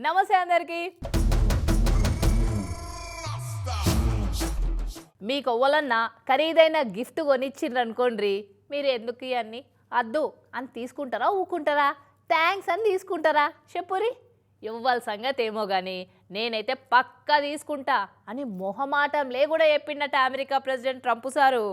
నమస్తే అందరికి. మీకు ఒవ్వలన్నా ఖరీదైన గిఫ్ట్ కొనిచ్చిండ్రు అనుకోండి మీరు ఎందుకు ఇవన్నీ అద్దు అని తీసుకుంటారా ఊకుంటారా? థ్యాంక్స్ అని తీసుకుంటారా? చెప్పురి ఇవ్వాలి సంగతి ఏమో కానీ నేనైతే పక్కా తీసుకుంటా అని మొహమాటంలే కూడా చెప్పిండట అమెరికా ప్రెసిడెంట్ ట్రంప్ సారు.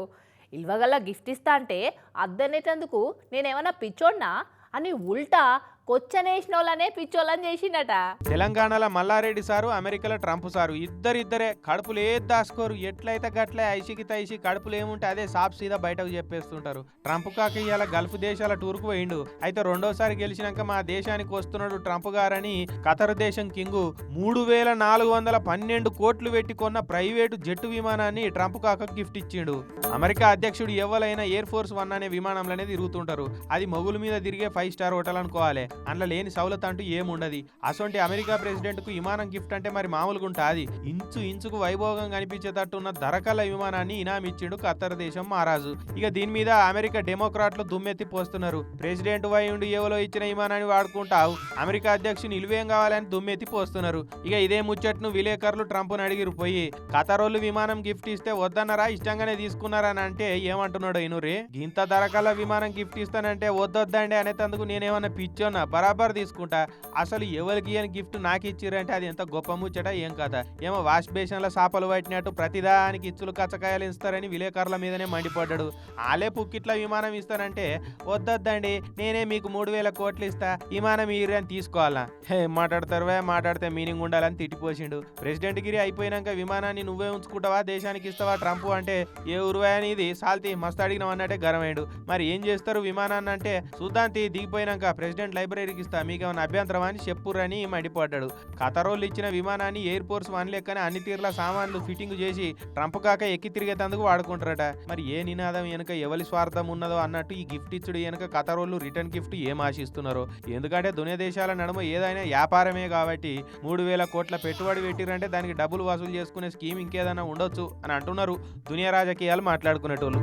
ఇవ్వగల గిఫ్ట్ ఇస్తా అంటే అద్దనేటందుకు నేనేమన్నా పిచ్చోడ్నా? అని ఉల్టా కొచ్చనేసిన వాళ్ళనే పిచ్చోళ్ళని చేసిండట. తెలంగాణలో మల్లారెడ్డి సారు అమెరికాలో ట్రంప్ సారు ఇద్దరిద్దరే కడుపులు ఏది దాసుకోరు ఎట్లయితే గట్లే ఐసికి తైసి కడుపులు ఏముంటే అదే సాప్ సీదా బయటకు చెప్పేస్తుంటారు. ట్రంప్ కాక ఇవాళ గల్ఫ్ దేశాల టూర్కు పోయిండు. అయితే రెండోసారి గెలిచినాక మా దేశానికి వస్తున్నాడు ట్రంప్ గారని ఖతర్ దేశం కింగు మూడు వేల నాలుగు వందల పన్నెండు కోట్లు పెట్టి కొన్న ప్రైవేటు జెట్టు విమానాన్ని ట్రంప్ కాక గిఫ్ట్ ఇచ్చిండు. అమెరికా అధ్యక్షుడు ఎవరైనా ఎయిర్ ఫోర్స్ వన్ అనే విమానంలోనే తిరుగుతుంటారు. అది మొగుల మీద తిరిగే ఫైవ్ స్టార్ హోటల్ అనుకోవాలి. అందులో లేని సౌలత్ అంటూ ఏముండదు. అసొంటి అమెరికా ప్రెసిడెంట్కు విమానం గిఫ్ట్ అంటే మరి మామూలుగా ఉంటుంది ఇంచు ఇంచుకు వైభోగం కనిపించేటట్టు ఉన్న ధరకల విమానాన్ని ఇనామిచ్చిండు ఖత్తర్ దేశం మహారాజు. ఇక దీని మీద అమెరికా డెమోక్రాట్లు దుమ్మెత్తి పోస్తున్నారు. ప్రెసిడెంట్ వై ఉండి ఇచ్చిన విమానాన్ని వాడుకుంటావు. అమెరికా అధ్యక్షుని నిలువేం కావాలని దుమ్మెత్తి పోస్తున్నారు. ఇక ఇదే ముచ్చట్ను విలేకరులు ట్రంప్ను అడిగిరు పోయి ఖతరోళ్ళు విమానం గిఫ్ట్ ఇస్తే వద్దన్నారా? ఇష్టంగానే తీసుకున్నారా? అని అంటే ఏమంటున్నాడు ఇనురి? ఇంత ధరకల విమానం గిఫ్ట్ ఇస్తానంటే వద్దొద్దండి అనేటందుకు నేనేమన్నా పిచ్చోనా? బరాబర్ తీసుకుంటా. అసలు ఎవరికి అని గిఫ్ట్ నాకు ఇచ్చిరంటే అది ఎంత గొప్ప ముచ్చట ఏం కదా ఏమో వాష్ బేషన్ల సాపలు పట్టినట్టు ప్రతిదానికి ఇచ్చులు కచ్చకాయలు ఇస్తారని విలేకరుల మీదనే మండిపడ్డాడు. ఆలే పుక్కిట్ల విమానం ఇస్తానంటే వద్దండి నేనే మీకు మూడు వేల కోట్లు ఇస్తా విమానం ఈరని అని తీసుకోవాలా? హే మాట్లాడతారువే మాట్లాడితే మీనింగ్ ఉండాలని తిట్టిపోసిండు. ప్రెసిడెంట్ గిరి అయిపోయినాక విమానాన్ని నువ్వే ఉంచుకుంటావా దేశానికి ఇస్తావా ట్రంప్ అంటే ఏ ఉరువా అనేది సాల్తి సాల్తీ మస్తు అడిగినావు అన్నట్టే గరమైండు మరి ఏం చేస్తారు విమానాన్ని అంటే సుద్దాంతి దిగిపోయినాక ప్రెసిడెంట్ లైబ్రరీ ఇస్తా మీకు ఏమైనా అభ్యంతరం అని చెప్పురని మండిపడ్డాడు. ఖతరోళ్ళు ఇచ్చిన విమానాన్ని ఎయిర్ ఫోర్స్ వన్ లెక్కనే అన్ని తీర్ల సామాన్లు ఫిట్టింగ్ చేసి ట్రంప్ కాక ఎక్కి తిరిగేటందుకు వాడుకుంటారట. మరి ఏ నినాదం వెనుక ఎవరి స్వార్థం ఉన్నదో అన్నట్టు ఈ గిఫ్ట్ ఇచ్చుడు వెనుక ఖతరోళ్ళు రిటర్న్ గిఫ్ట్ ఏం ఆశిస్తున్నారో. ఎందుకంటే దునియా దేశాల నడుమ ఏదైనా వ్యాపారమే కాబట్టి మూడు వేల కోట్ల పెట్టుబడి పెట్టిరంటే దానికి డబ్బులు వసూలు చేసుకునే స్కీమ్ ఇంకేదైనా ఉండొచ్చు అని అంటున్నారు దునియా రాజకీయాలు మాట్లాడుకునేటోళ్ళు.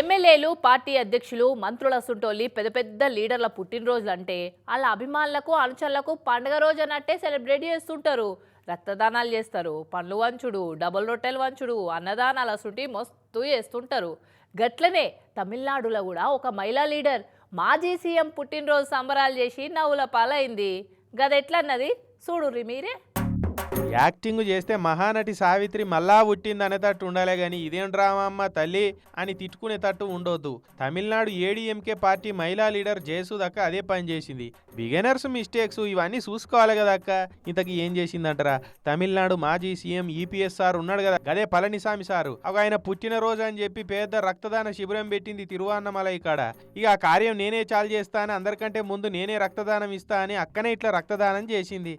ఎమ్మెల్యేలు పార్టీ అధ్యక్షులు మంత్రుల సుంటోలి పెద్ద పెద్ద లీడర్ల పుట్టినరోజులు అంటే వాళ్ళ అభిమానులకు అనుచరులకు పండుగ రోజు అన్నట్టే సెలబ్రేట్ చేస్తుంటారు. రక్తదానాలు చేస్తారు పండ్లు వంచుడు డబుల్ రొట్టెలు వంచుడు అన్నదానాలు అసుంటి మస్తు చేస్తుంటారు. గట్లనే తమిళనాడులో కూడా ఒక మహిళా లీడర్ మాజీ సీఎం పుట్టినరోజు సంబరాలు చేసి నవ్వుల పాలైంది. గదెట్లన్నది? చూడుర్రి మీరే. యాక్టింగ్ చేస్తే మహానటి సావిత్రి మళ్ళా పుట్టింది అనేటట్టు ఉండాలే గాని ఇదేం డ్రామా అమ్మ తల్లి అని తిట్టుకునేటట్టు ఉండొద్దు. తమిళనాడు ఏడీఎంకే పార్టీ మహిళా లీడర్ జయసుదక్క అదే పని చేసింది. బిగినర్స్ మిస్టేక్స్ ఇవన్నీ చూసుకోవాలి కదా అక్క. ఇంతకి ఏం చేసిందంటారా? తమిళనాడు మాజీ సీఎం ఈపీఎస్ సార్ ఉన్నాడు కదా. అదే పళనిసామి సారు. ఒక ఆయన పుట్టినరోజు అని చెప్పి పెద్ద రక్తదాన శిబిరం పెట్టింది తిరువన్నమలై కాడ. ఇక ఆ కార్యం నేనే చాలు చేస్తా అని అందరికంటే ముందు నేనే రక్తదానం ఇస్తా అని అక్కనే ఇట్లా రక్తదానం చేసింది.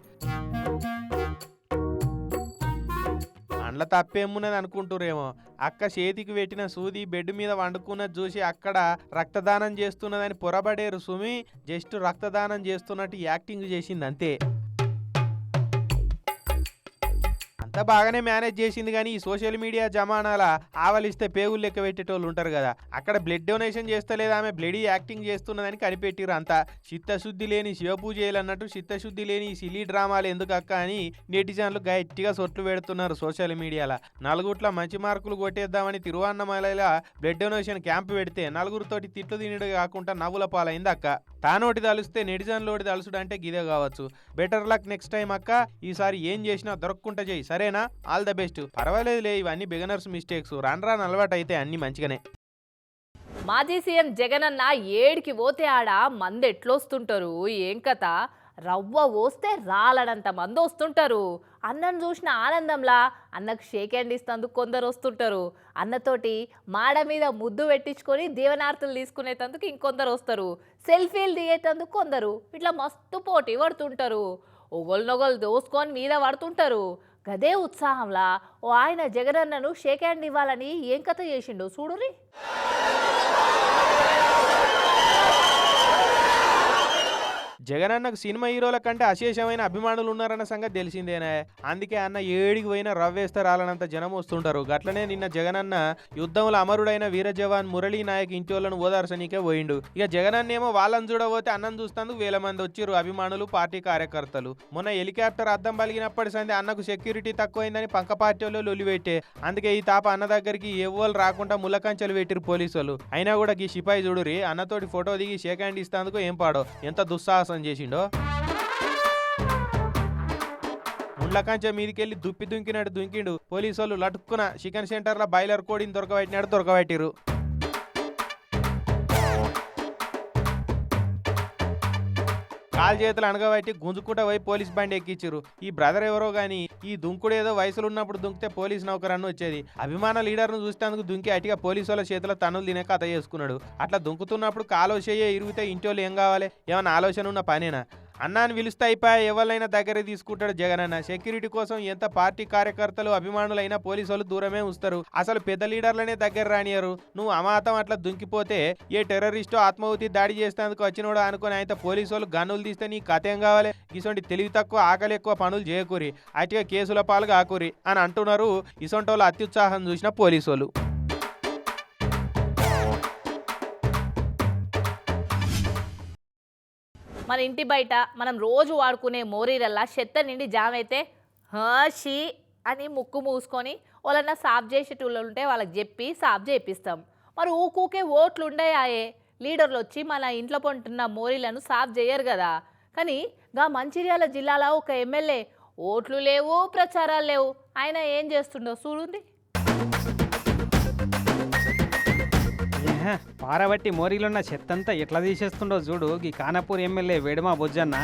అండ్ల తప్పేమున్నది అనుకుంటురేమో. అక్క చేతికి పెట్టిన సూది బెడ్ మీద వండుకున్నది చూసి అక్కడ రక్తదానం చేస్తున్నదని పొరబడేరు సుమి జస్ట్ రక్తదానం చేస్తున్నట్టు యాక్టింగ్ చేసింది అంతే. అంతా బాగానే మేనేజ్ చేసింది కానీ ఈ సోషల్ మీడియా జమానాల ఆవలిస్తే పేగులు లెక్క పెట్టేటోళ్ళు ఉంటారు కదా. అక్కడ బ్లడ్ డొనేషన్ చేస్తలేదు ఆమె బ్లడీ యాక్టింగ్ చేస్తున్నదని కనిపెట్టిరు అంతా. చిత్తశుద్ధి లేని శివపూజలు అన్నట్టు చిత్తశుద్ధి లేని సిలీ డ్రామాలు ఎందుకు అక్క అని నెటిజన్లు గట్టిగా సొట్లు పెడుతున్నారు సోషల్ మీడియాలో. నలుగుట్ల మంచి మార్కులు కొట్టేద్దామని తిరువన్నమలలో బ్లడ్ డొనేషన్ క్యాంప్ పెడితే నలుగురితోటి తిట్లు తినడు కాకుండా నవ్వుల పాలైంది అక్క. తానోటి తలుస్తే నెటిజన్లోటి తలుసుడు అంటే గిదే కావచ్చు. బెటర్ లక్ నెక్స్ట్ టైం అక్క ఈసారి ఏం చేసినా దొరకకుండా చేయి. సరేనా? All the best. పర్వాలేదులే ఇవన్నీ బిగనర్స్ మిస్టేక్స్. రాను రాను అలవాటు అయితే అన్ని మంచిగానే. మాజీ సీఎం జగనన్న ఏడికి పోతే ఆడ మంది ఎట్లొస్తుంటారు ఏం కథ? రవ్వ పోస్తే రాలడంత మంది వస్తుంటారు అన్నను చూసిన ఆనందంలా అన్నకు షేక్ హ్యాండ్ ఇస్తందుకు కొందరు వస్తుంటారు అన్నతోటి మాడ మీద ముద్దు పెట్టించుకొని దీవనార్తులు తీసుకునేటందుకు ఇంకొందరు వస్తారు సెల్ఫీలు దిగేటందుకు కొందరు ఇట్లా మస్తు పోటీ పడుతుంటారు. ఒగొలనొగలు దోసుకొని మీద పడుతుంటారు. గదే ఉత్సాహంలా ఓ ఆయన జగనన్నను షేక్ హ్యాండ్ ఇవ్వాలని ఏం కథ చేసిండో చూడురి జగనన్నకు సినిమా హీరోల కంటే అశేషమైన అభిమానులు ఉన్నారన్న సంగతి తెలిసిందేనే. అందుకే అన్న ఏడికి పోయిన రవ్వేస్తే రాలనంత జనం వస్తుంటారు. గట్లనే నిన్న జగనన్న యుద్ధంలో అమరుడైన వీర జవాన్ మురళీ నాయక్ ఇంటి వాళ్ళను ఓదార్సనీకే పోయిండు. ఇక జగనన్న ఏమో వాళ్ళని చూడబోతే అన్నం చూస్తాందుకు వేల మంది వచ్చిర్రు అభిమానులు పార్టీ కార్యకర్తలు. మొన్న హెలికాప్టర్ అద్దం పలిగినప్పటి సంది అన్నకు సెక్యూరిటీ తక్కువైందని పక్క పార్టీ వాళ్ళు లొలిపెట్టే అందుకే ఈ తాప అన్న దగ్గరికి ఎవ్వరు రాకుండా ములకంచెలు పెట్టిరు పోలీసులు అయినా కూడా ఈ సిపాయి చూడురి అన్నతోటి ఫోటో దిగి షేక్ హ్యాండ్ ఇస్తాందుకు ఏం పాడో. ఎంత దుస్సాహసం. చేసిండో? ముళ్ళకంచె మీదకెళ్ళి దుప్పి దుంకినట్టు దుంకిండు. పోలీసు వాళ్ళు లటుక్కున చికెన్ సెంటర్లో బాయిలర్ కోడిని దొరకబెట్టినాడు దొరకబెట్టిరు కాలు చేతులు అనగబట్టి గుంజుకుంట పోయి పోలీస్ బండి ఎక్కించారు ఈ బ్రదర్ ఎవరో గాని ఈ దుంకుడు ఏదో వయసులో ఉన్నప్పుడు దుంకితే పోలీస్ నౌకరన్ను వచ్చేది. అభిమాన లీడర్ను చూస్తేందుకు దుంకి అటిగా పోలీసు వాళ్ళ చేతిలో తనులు తినే కథ చేసుకున్నాడు. అట్లా దుంకుతున్నప్పుడు కాలోచేయ ఇరిగితే ఇంటోళ్ళు ఏం కావాలి? ఏమైనా ఆలోచన ఉన్న పనేనా? అన్నాన్ని పిలుస్తే అయిపోయా ఎవరినైనా దగ్గర తీసుకుంటాడు జగనన్న సెక్యూరిటీ కోసం ఎంత పార్టీ కార్యకర్తలు అభిమానులైనా పోలీసులు దూరమే ఉంచుతారు. అసలు పెద్ద లీడర్లనే దగ్గర రానియరు. నువ్వు అమాతం అట్లా దుంకిపోతే ఏ టెర్రరిస్టో ఆత్మహుతి దాడి చేసేందుకు వచ్చినోడు అనుకుని ఆయన పోలీసులు గన్నులు తీస్తే నీ కథ కావాలి? ఇసొంటి తెలివి తక్కువ ఆకలి ఎక్కువ పనులు చేయకూరి. అటుగా కేసుల పాలు కాకూరి అని అంటున్నారు ఇసొంటి వాళ్ళు అత్యుత్సాహం చూసిన పోలీసు మన ఇంటి బయట మనం రోజు వాడుకునే మోరీరల్లా చెత్త నిండి జామ్ అయితే షీ అని ముక్కు మూసుకొని వాళ్ళన్నా సాఫ్ చేసేటోళ్ళు ఉంటే వాళ్ళకి చెప్పి సాఫ్ చేపిస్తాం. మరి ఊకూకే ఓట్లు ఉండయాయే లీడర్లు వచ్చి మన ఇంట్లో పంటున్న మోరీలను సాఫ్ చేయరు కదా. కానీ గా మంచిర్యాల జిల్లాలో ఒక ఎమ్మెల్యే ఓట్లు లేవు ప్రచారాలు లేవు. ఆయన ఏం చేస్తుండో చూడండి. పారబట్టి మోరీలున్న చెత్తంతా ఎట్లా తీసేస్తుండో చూడు. ఈ కానపూర్ ఎమ్మెల్యే వేడుమా బొజ్జన్న.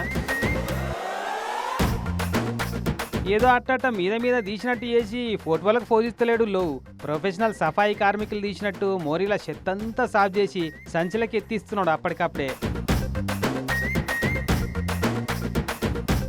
ఏదో అట్టట మీద మీద తీసినట్టు చేసి ఫోటోలకు పోజిస్తలేడు లో. ప్రొఫెషనల్ సఫాయి కార్మికులు తీసినట్టు మోరీల చెత్తంతా సాఫ్ చేసి సంచులకి ఎత్తిస్తున్నాడు అప్పటికప్పుడే.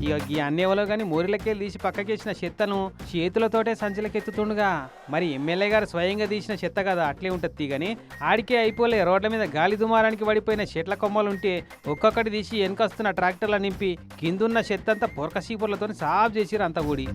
ఇక ఈ అన్నేవలో కానీ మోరిలకే తీసి పక్కకేసిన చెత్తను చేతులతోటే సంచలకెత్తుతుండగా. మరి ఎమ్మెల్యే గారు స్వయంగా తీసిన చెత్త కదా అట్లే ఉంటుంది కానీ ఆడికే అయిపోలే రోడ్ల మీద గాలి దుమారానికి పడిపోయిన చెట్ల కొమ్మలు ఉంటే ఒక్కొక్కటి తీసి వెనుకొస్తున్న ట్రాక్టర్ల నింపి కిందున్న చెత్త అంతా పొరక సీపులతో సాఫ్ చేసిరు అంత కూడి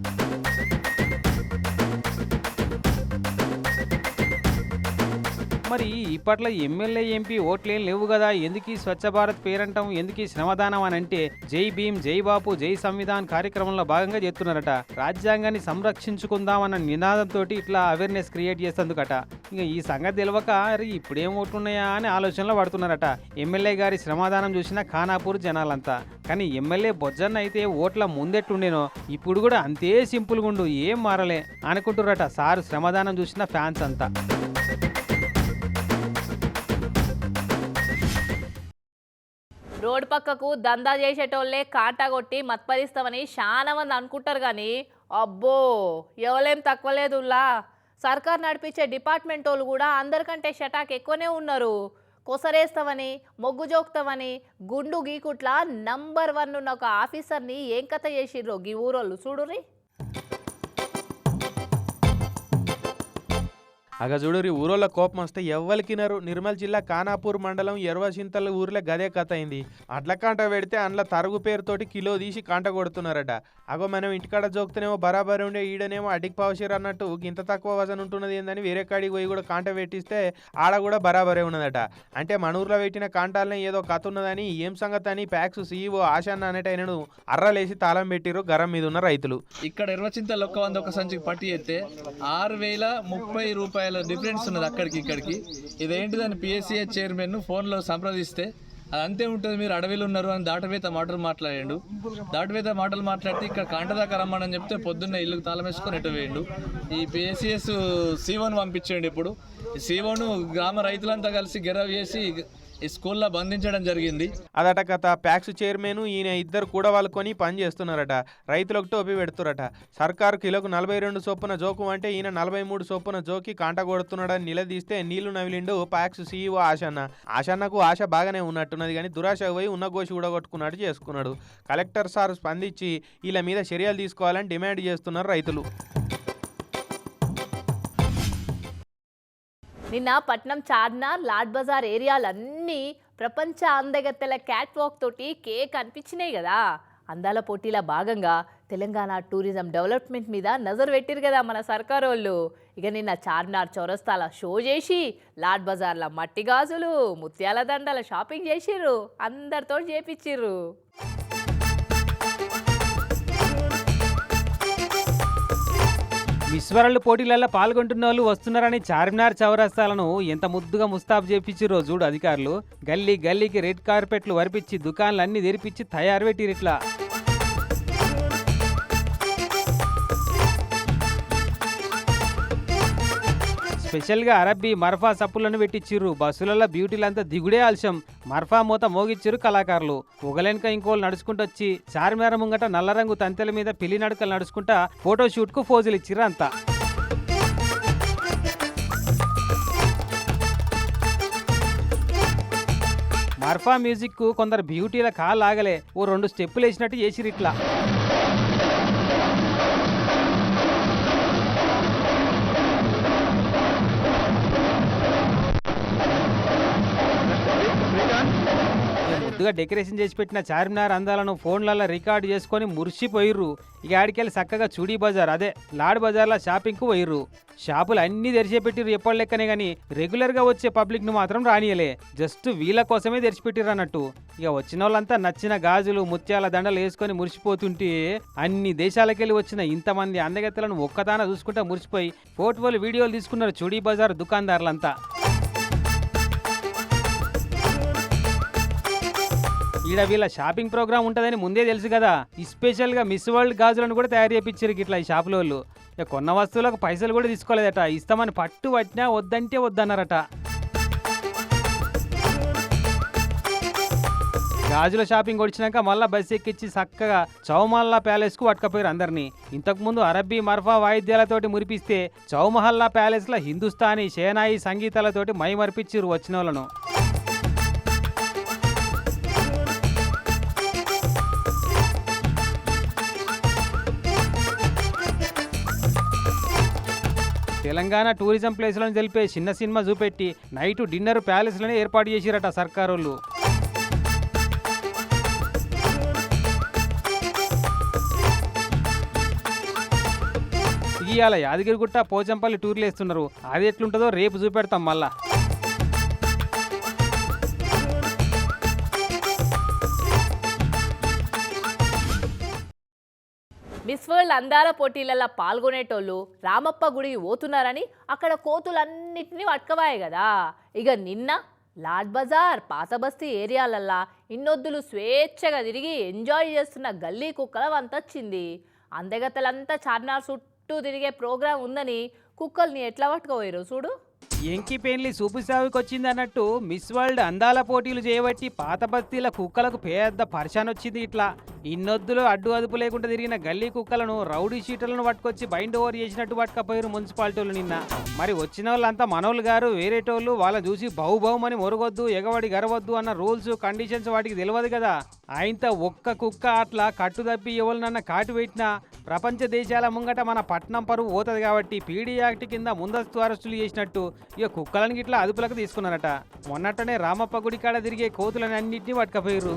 మరి ఇప్పట్లో ఎమ్మెల్యే ఎంపీ ఓట్లేం లేవు కదా ఎందుకు స్వచ్ఛ భారత్ పేరంటం? ఎందుకు శ్రమదానం అని అంటే జై భీమ్ జై బాపు జై సంవిధాన్ కార్యక్రమంలో భాగంగా చేస్తున్నారట. రాజ్యాంగాన్ని సంరక్షించుకుందామన్న నినాదంతో ఇట్లా అవేర్నెస్ క్రియేట్ చేసేందుకట ఇక ఈ సంగతి తెలియక అరే ఇప్పుడేం ఓట్లున్నాయా అని ఆలోచనలో పడుతున్నారట. ఎమ్మెల్యే గారి శ్రమదానం చూసిన ఖానాపూర్ జనాలంతా. కానీ ఎమ్మెల్యే బొజ్జన్న అయితే ఓట్ల ముందెట్టుండేనో ఇప్పుడు కూడా అంతే సింపుల్గా ఉండు ఏం మారలే అనుకుంటున్నారట సారు శ్రమదానం చూసిన ఫ్యాన్స్ అంతా. రోడ్ పక్కకు దందా చేసేటోళ్ళే కాటా కొట్టి మత్పరిస్తామని చాలా మంది అనుకుంటారు కానీ అబ్బో ఎవలేం తక్కువ లేదులా సర్కార్ నడిపించే డిపార్ట్మెంట్ వాళ్ళు కూడా అందరికంటే షటాక్ ఎక్కువనే ఉన్నారు. కొసరేస్తామని మొగ్గు జోక్తామని గుండు గీకుట్ల నంబర్ వన్ ఉన్న ఒక ఆఫీసర్ని ఏం కథ చేసిర్రో గీ ఊరోళ్ళు? చూడురి అగ చూడురి ఊరోళ్ళ కోపం వస్తే ఎవ్వలికినరు. నిర్మల్ జిల్లా కానాపూర్ మండలం ఎర్వసింతల ఊర్లో గదే కథ అయింది. అట్ల కాంట పెడితే అందులో తరుగు పేరుతోటి కిలో తీసి కాంట కొడుతున్నారట. అగో మనం ఇంటికాడ జోక్తేనేమో బరాబరి ఉండే ఈడనేమో అడిగి పావుషేర్ అన్నట్టు ఇంత తక్కువ వజన్ ఉంటున్నది ఏందని వేరే కాడికి పోయి కూడా కాంట పెట్టిస్తే ఆడ కూడా బరాబరే ఉన్నదట. అంటే మన ఊర్లో పెట్టిన కాంటాలనే ఏదో కథ ఉన్నదని ఏం సంగతి అని ప్యాక్స్ సీఈఓ ఆశాన్న అనేటైనను అర్రలేసి తాళం పెట్టిరు గరం మీద ఉన్న రైతులు. ఇక్కడ ఇరవచింతలు ఒక్క వంద ఒక సంచికి పట్టి చేస్తే ఆరు వేల ముప్పై రూపాయల డిఫరెన్స్ ఉన్నది అక్కడికి ఇక్కడికి. ఇదేంటిదని పిఎస్సీఎస్ చైర్మన్ ఫోన్లో సంప్రదిస్తే అది అంతే ఉంటుంది మీరు అడవిలో ఉన్నారు అని దాటవేత మాటలు మాట్లాడాడు. దాటవేత మాటలు మాట్లాడితే ఇక్కడ కాంటదాకా రమ్మని చెప్తే పొద్దున్న ఇల్లుకు తాళం వేసుకొని ఎటు వేయండు ఈ పిఎస్సిఎస్ సీవోను పంపించండి ఇప్పుడు. సీవోను గ్రామ రైతులంతా కలిసి గెరవ్ చేసి స్కూల్లో బంధించడం జరిగింది. అదట కథ ప్యాక్స్ చైర్మన్ ఈయన ఇద్దరు కూడా వాళ్ళకొని పని చేస్తున్నారట రైతులకు టోపీ పెడుతున్నారట సర్కారు కిలోకు నలభై రెండు చొప్పున జోకు అంటే ఈయన నలభై మూడు చొప్పున జోకి కాంట కొడుతున్నాడని నిలదీస్తే నీళ్ళు నవిలిండు ప్యాక్స్ సీఈఓ ఆశన్న. ఆశన్నకు ఆశ బాగానే ఉన్నట్టున్నది కానీ దురాశ పోయి ఉన్న గోషి ఊడగొట్టుకున్నట్టు చేసుకున్నాడు. కలెక్టర్ సార్ స్పందించి వీళ్ళ మీద చర్యలు తీసుకోవాలని డిమాండ్ చేస్తున్నారు రైతులు. నిన్న పట్నం చార్మినార్ లాడ్ బజార్ ఏరియాలన్నీ ప్రపంచ అందగత్తెల క్యాట్ వాక్ తోటి కేక్ అనిపించినాయి కదా. అందాల పోటీల భాగంగా తెలంగాణ టూరిజం డెవలప్మెంట్ మీద నజరు పెట్టిరు కదా మన సర్కార్ వాళ్ళు ఇక నిన్న చార్మినార్ చౌరస్తాల షో చేసి లాడ్ బజార్ల మట్టి గాజులు ముత్యాల దండల షాపింగ్ చేసిర్రు. అందరితో చేపించిర్రు విశ్వరళ్ళు పోటీలలో పాల్గొంటున్న వాళ్ళు వస్తున్నారని చార్మినార్ చౌరస్తాలను ఎంత ముద్దుగా ముస్తాబు చేపించిరో చూడు అధికారులు. గల్లీ గల్లీకి రెడ్ కార్పెట్లు వరిపించి దుకాన్లు అన్ని తెరిపించి తయారు పెట్టిరిట్లా స్పెషల్గా అరబ్బీ మర్ఫా సప్పులను పెట్టించిర్రు బస్సులలో బ్యూటీలంతా దిగుడే ఆలస్యం. మర్ఫా మూత మోగిచ్చిర్రు కళాకారులు. ఒకలెనక ఇంకోలు నడుచుకుంటూ వచ్చి చార్మినార్ ముంగట నల్లరంగు తంతెల మీద పిల్లి నడకలు నడుచుకుంటా ఫోటోషూట్కు ఫోజులు ఇచ్చిర్రు అంతా. మర్ఫా మ్యూజిక్కు కొందరు బ్యూటీల కాలు ఆగలే ఓ రెండు స్టెప్పులు వేసినట్టు చేసిరు ముద్దుగా డెకరేషన్ చేసి పెట్టిన చార్మినార్ అందాలను ఫోన్లలో రికార్డు చేసుకొని మురిసిపోయిర్రు. ఇక ఆడికెళ్ళి చక్కగా చూడీ బజార్ అదే లాడ్ బజార్లో షాపింగ్కు పోయిర్రు. షాపులు అన్నీ తెరిచిపెట్టిర్రు ఎప్పటి లెక్కనే కానీ రెగ్యులర్గా వచ్చే పబ్లిక్ను మాత్రం రానియలే. జస్ట్ వీళ్ళ కోసమే తెరిచిపెట్టిర్రు అన్నట్టు. ఇక వచ్చిన వాళ్ళంతా నచ్చిన గాజులు ముత్యాల దండలు వేసుకొని మురిసిపోతుంటే అన్ని దేశాలకెళ్ళి వచ్చిన ఇంతమంది అందగత్తెలను ఒక్కదాన చూసుకుంటా మురిసిపోయి ఫోటోలు వీడియోలు తీసుకున్నారు చూడీ బజార్ దుకాణదారులంతా ఈడ వీళ్ళ షాపింగ్ ప్రోగ్రామ్ ఉంటుందని ముందే తెలుసు కదా. స్పెషల్గా మిస్ వరల్డ్ గాజులను కూడా తయారు చేయించారు ఇట్లా ఈ షాపులో వాళ్ళు. కొన్న వస్తువులకు పైసలు కూడా తీసుకోలేదట. ఇస్తామని పట్టు పట్టినా వద్దంటే వద్దన్నారట. గాజుల షాపింగ్ వచ్చినాక మళ్ళా బస్సు ఎక్కించి చక్కగా చౌమహల్లా ప్యాలెస్కు పట్టుకపోయారు అందరినీ. ఇంతకుముందు అరబ్బీ మర్ఫా వాయిద్యాలతోటి మురిపిస్తే చౌమహల్లా ప్యాలెస్లో హిందుస్థానీ షేనాయి సంగీతాలతోటి మైమర్పించిరు వచ్చిన వాళ్ళను తెలంగాణ టూరిజం ప్లేస్లను తెలిపే చిన్న సినిమా చూపెట్టి నైట్ డిన్నర్ ప్యాలెస్లను ఏర్పాటు చేసిరట సర్కారోళ్ళు. ఇవాళ యాదగిరిగుట్ట పోచంపల్లి టూర్లు వేస్తున్నారు అది ఎట్లుంటుందో రేపు చూపెడతాం మళ్ళా. మిస్ వరల్డ్ అందాల పోటీలలో పాల్గొనేటోళ్ళు రామప్ప గుడికి పోతున్నారని అక్కడ కోతులన్నిటినీ పట్టుకవాయి కదా. ఇక నిన్న లాడ్ బజార్ పాత బస్తీ ఏరియాలల్లా ఇన్నొద్దులు స్వేచ్ఛగా తిరిగి ఎంజాయ్ చేస్తున్న గల్లీ కుక్కల వంతొచ్చింది అందగతలంతా చార్మినార్ చుట్టూ తిరిగే ప్రోగ్రాం ఉందని కుక్కల్ని ఎట్లా పట్టుకోపోయారు చూడు. ఎంకి పెన్లి సూపుసావికి వచ్చింది అన్నట్టు మిస్ వరల్డ్ అందాల పోటీలు చేయబట్టి పాత బస్తీల కుక్కలకు పెద్ద పరిశాన్ వచ్చింది ఇట్లా. ఇన్నొద్దులో అడ్డు అదుపు లేకుండా తిరిగిన గల్లీ కుక్కలను రౌడీ షీటర్లను పట్టుకొచ్చి బైండ్ ఓవర్ చేసినట్టు పట్టుకపోయారు మున్సిపాలిటీలు నిన్న. మరి వచ్చిన వాళ్ళంతా మనోళ్ళు గారు వేరేటోళ్ళు వాళ్ళని చూసి బహు బహుమని మొరగొద్దు గరవద్దు అన్న రూల్స్ కండిషన్స్ వాటికి తెలియదు కదా. ఆయనతో ఒక్క కుక్క అట్లా కట్టు తప్పి ఎవరినన్నా కాటు పెట్టినా ప్రపంచ దేశాల ముంగట మన పట్నం పరువు పోతుంది కాబట్టి పీడీ యాక్ట్ కింద ముందస్తు అరెస్టులు చేసినట్టు ఇక కుక్కలను గిట్లా అదుపులకు తీసుకున్నారట. మొన్నట్టనే రామప్ప గుడి కాడ తిరిగే కోతులని అన్నింటినీ పట్టుకపోయారు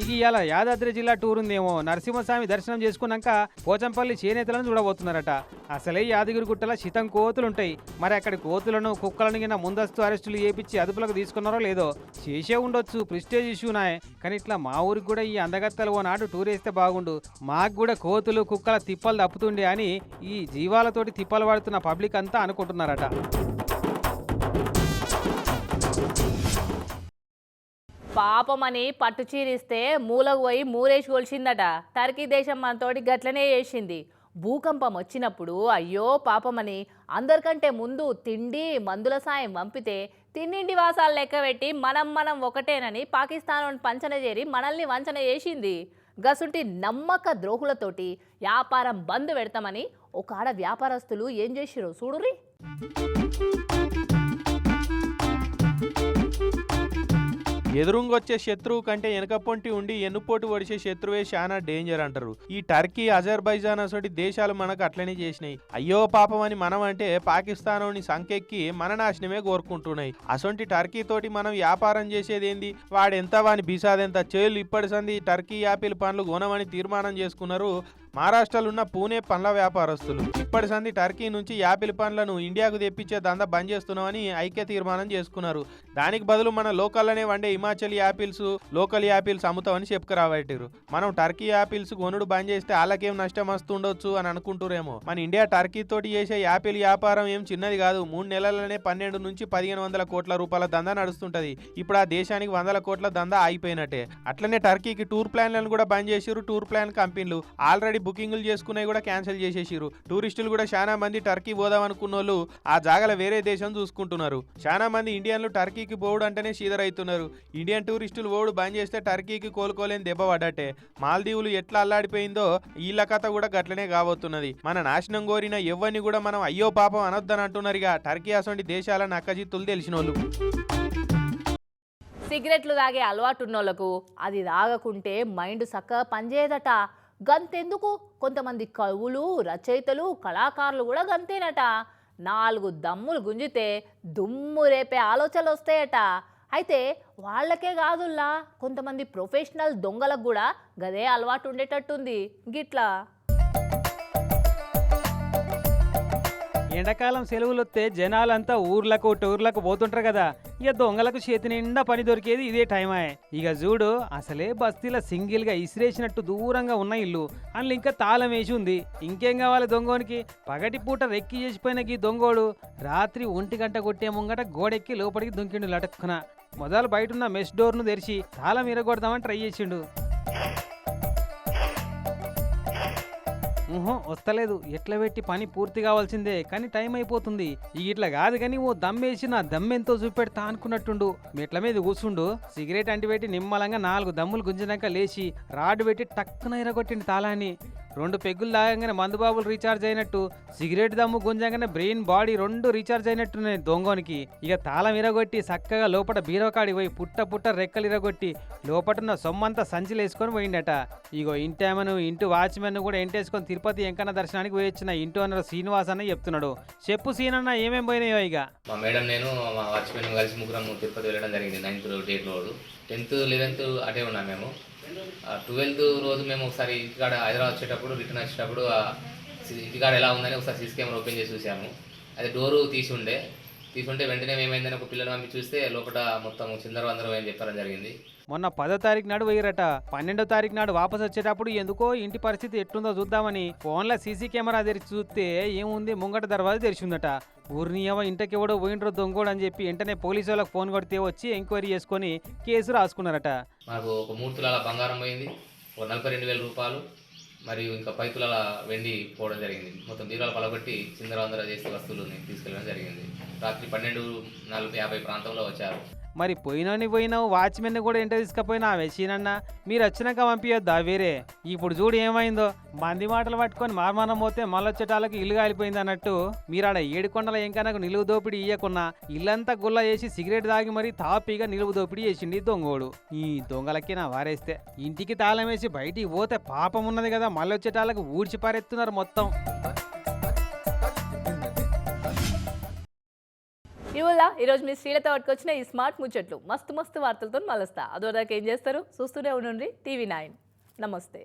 ఇక ఇవాళ యాదాద్రి జిల్లా టూర్ ఉందేమో. నరసింహస్వామి దర్శనం చేసుకున్నాక పోచంపల్లి చేనేతలను చూడబోతున్నారట. అసలే యాదగిరి గుట్టల శితం కోతులు ఉంటాయి మరి అక్కడి కోతులను కుక్కలను గిన ముందస్తు అరెస్టులు చేపించి అదుపులకు తీసుకున్నారో లేదో చేసే ఉండొచ్చు. ప్రిస్టేజ్ ఇష్యూనాయ్ కానీ ఇట్లా మా ఊరికి కూడా ఈ అందగత్తలు ఓ నాడు టూర్ వేస్తే బాగుండు. మాకు కూడా కోతులు కుక్కల తిప్పలు తప్పుతుండే అని ఈ జీవాలతోటి తిప్పలు పడుతున్న పబ్లిక్ అంతా అనుకుంటున్నారట. పాపమని పట్టు చీరిస్తే మూలకు పోయి మూరేసి కొలిచిందట. టర్కీ దేశం మనతోటి గట్లనే చేసింది. భూకంపం వచ్చినప్పుడు అయ్యో పాపమని అందరికంటే ముందు తిండి మందుల సాయం పంపితే తిన్నింటి వాసాలు లెక్కబెట్టి మనం మనం ఒకటేనని పాకిస్తాన్ పంచన చేరి మనల్ని వంచన చేసింది. గసుంటి నమ్మక ద్రోహులతోటి వ్యాపారం బంద్ పెడతామని ఒక ఆడ వ్యాపారస్తులు ఏం చేసిరో చూడురి ఎదురుంగొచ్చే శత్రువు కంటే వెనక ఉండి ఎన్నుపోటు ఒడిచే శత్రువే చాలా డేంజర్ అంటారు. ఈ టర్కీ అజర్బైజాన్ అసోటి దేశాలు మనకు అట్లనే చేసినాయి. అయ్యో పాపం అని మనం అంటే పాకిస్తాన్ సంకెక్కి మన నాశనమే కోరుకుంటున్నాయి. అసొంటి టర్కీ తోటి మనం వ్యాపారం చేసేది ఏంది వాడెంత వాని బీసాదెంత చేలు ఇప్పటి సంది టర్కీ యాపిల్ పండ్లు కొనమని తీర్మానం చేసుకున్నారు. మహారాష్ట్రలో ఉన్న పూణే పండ్ల వ్యాపారస్తులు. ఇప్పటి సంది టర్కీ నుంచి యాపిల్ పండ్లను ఇండియాకు తెప్పించే దందా బంద్ చేస్తున్నామని ఐక్య తీర్మానం చేసుకున్నారు. దానికి బదులు మన లోకల్లోనే వండే హిమాచల్ యాపిల్స్ లోకల్ యాపిల్స్ అమ్ముతామని చెప్పుకురాబట్టారు మనం టర్కీ యాపిల్స్ కొనుడు బంద్ చేస్తే వాళ్ళకేం నష్టం వస్తుండొచ్చు అని అనుకుంటురేమో. మన ఇండియా టర్కీ తోటి చేసే యాపిల్ వ్యాపారం ఏం చిన్నది కాదు. మూడు నెలలనే పన్నెండు నుంచి పదిహేను వందల కోట్ల రూపాయల దందా నడుస్తుంటది. ఇప్పుడు ఆ దేశానికి వందల కోట్ల దందా అయిపోయినట్టే. అట్లనే టర్కీకి టూర్ ప్లాన్లను కూడా బంద్ చేసారు టూర్ ప్లాన్ కంపెనీలు. ఆల్రెడీ బుకింగ్లు చేసుకునే కూడా క్యాన్సిల్ చేసేసారు టూరిస్టులు కూడా చాలా మంది టర్కీ పోదాం అనుకున్న వాళ్ళు ఆ జాగల వేరే దేశం చూసుకుంటున్నారు. చాలా మంది ఇండియన్లు టర్కీకి పోవుడు అంటేనే సీదరైతున్నారు ఇండియన్ టూరిస్టులు పోవుడు బంద్ చేస్తే టర్కీకి కోలుకోలేని దెబ్బ పడ్డట్టే. మాల్దీవులు ఎట్లా అల్లాడిపోయిందో వీళ్ళ కథ కూడా గట్లనే కాబోతున్నది. మన నాశనం కోరిన ఎవరిని కూడా మనం అయ్యో పాపం అనొద్దని అంటున్నారు ఇక టర్కీ అసొంటి దేశాల నక్కజిత్తులు తెలిసిన వాళ్ళు సిగరెట్లు తాగే అలవాటు ఉన్నోళ్ళకు అది తాగకుంటే మైండ్ సక్క పనిచేయదట. గంతెందుకు? కొంతమంది కవులు రచయితలు కళాకారులు కూడా గంతేనట. నాలుగు దమ్ములు గుంజితే దుమ్ము రేపే ఆలోచనలు వస్తాయట. అయితే వాళ్ళకే కాదుల్లా. కొంతమంది ప్రొఫెషనల్ దొంగలకు కూడా గదే అలవాటు ఉండేటట్టుంది. గిట్లా ఎండాకాలం సెలవులు వస్తే జనాలంతా ఊర్లకు టూర్లకు పోతుంటారు కదా. ఇక దొంగలకు చేతి నిండా పని దొరికేది ఇదే టైమే. ఇక చూడు అసలే బస్తీల సింగిల్గా ఇసిరేసినట్టు దూరంగా ఉన్న ఇల్లు. అందులో ఇంకా తాళం వేసి ఉంది. ఇంకేం కావాలి దొంగోనికి? పగటి పూట రెక్కి చేసిపోయిన ఈ దొంగోడు రాత్రి ఒంటి గంట కొట్టే ముంగట గోడెక్కి లోపలికి దుంకిండు లటక్కున. మొదలు బయట ఉన్న మెస్ డోర్ను తెరిచి తాళం ఇరగొడదామని ట్రై చేసిండు. ఊహో వస్తలేదు. ఎట్లా పెట్టి పని పూర్తి కావాల్సిందే. కానీ టైం అయిపోతుంది. ఇట్లా కాదు కానీ ఓ దమ్మేసి నా దమ్మెంతో చూపెడతా అనుకున్నట్టుండు. మెట్ల మీద కూర్చుండు సిగరెట్ అంటి పెట్టి నిమ్మలంగా నాలుగు దమ్ములు గుంజినాక లేచి రాడ్ పెట్టి టక్కున ఇరగొట్టిండు తాళాన్ని. రెండు పెగ్గులు తాగంగానే మందుబాబులు రీఛార్జ్ అయినట్టు సిగరెట్ దమ్ము గుంజంగానే బ్రెయిన్ బాడీ రెండు రీఛార్జ్ అయినట్టున్నాయి దొంగోనికి. ఇక తాళం ఇరగొట్టి చక్కగా లోపల బీరవకాడి పోయి పుట్ట పుట్ట రెక్కలు ఇరగొట్టి లోపటున్న సొమ్మంతా సంచిలో వేసుకొని పోయిండట. ఇగో ఇంటామను ఇంటి వాచ్మెన్ కూడా ఎంటేసుకొని తిరుపతి వెంకన్న దర్శనానికి పోయి వచ్చిన ఇంటి అన్నారు శ్రీనివాస్ అన్న చెప్తున్నాడు. చెప్పు సీనన్న ఏమేం పోయినాయో ఇక? మా మేడం నేను మా వాచ్మెన్ కలిసి ముగ్గురం తిరుపతి వెళ్ళడం జరిగింది నైన్త్ డేట్ రోజు టెన్త్ లెవెన్త్ అటే ఉన్నాం మేము. ట్వెల్త్ రోజు మేము ఒకసారి ఇంటికాడ హైదరాబాద్ వచ్చేటప్పుడు రిటర్న్ వచ్చేటప్పుడు సి- ఇంటికాడ ఎలా ఉందని ఒకసారి సీసీ కెమెరా ఓపెన్ చేసి చూసాము. అది డోరు తీసి ఉండే. తీసుంటే వెంటనే ఏమైందని ఒక పిల్లలు పంపి చూస్తే లోపల మొత్తం చిందర వందరం అని చెప్పడం జరిగింది. మొన్న పదో తారీఖు నాడు పోయిరట. పన్నెండో తారీఖు నాడు వాపస్ వచ్చేటప్పుడు ఎందుకో ఇంటి పరిస్థితి ఎట్టుందో చూద్దామని ఫోన్లో సీసీ కెమెరా తెరిచి చూస్తే ఏముంది ముంగట దర్వాజా తెరిచిందట. ఊరినియవ ఇంటికి ఎవడో పోయిండ్రో దొంగోడు అని చెప్పి వెంటనే పోలీసు వాళ్ళకి ఫోన్ కొడితే వచ్చి ఎంక్వైరీ చేసుకొని కేసు రాసుకున్నారట. మాకు ఒక మూడు తులాల బంగారం పోయింది. ఒక నలభై రెండు వేల రూపాయలు. మరియు ఇంకా పది వెండి పోవడం జరిగింది. మొత్తం దీరాలు పలగొట్టి చిందర చేసే వస్తువులు తీసుకెళ్ళడం జరిగింది. రాత్రి పన్నెండు నలభై యాభై ప్రాంతంలో వచ్చారు. మరి పోయినోని పోయినావు వాచ్మెన్ కూడా ఎంట తీసుకుపోయినా వెసీనన్న మీరు వచ్చినాక పంపించొద్దా వేరే? ఇప్పుడు చూడు ఏమైందో. మంది మాటలు పట్టుకొని మార్మానం పోతే మళ్ళొచ్చేటాలకు ఇల్లు కాలిపోయింది అన్నట్టు మీరు ఆడ ఏడుకొండల ఎంకనకు నిలువు దోపిడీ ఇయ్యకున్నా ఇల్లంతా గుల్ల చేసి సిగరెట్ తాగి మరి తాపీగా నిలువు దోపిడీ చేసిండి దొంగోడు. ఈ దొంగలకి నా వారేస్తే. ఇంటికి తాళం వేసి బయటికి పోతే పాపం ఉన్నది కదా మళ్ళొచ్చేటాలకు ఊడ్చి పారెత్తున్నారు మొత్తం. ఇవల్ల ఈరోజు మీ శ్రీలతో పట్టుకొచ్చిన ఈ స్మార్ట్ ముచ్చట్లు. మస్తు మస్తు వార్తలతో మలుస్తా అదో దాకా ఏం చేస్తారు? చూస్తూనే ఉండండి టీవీ నైన్. నమస్తే.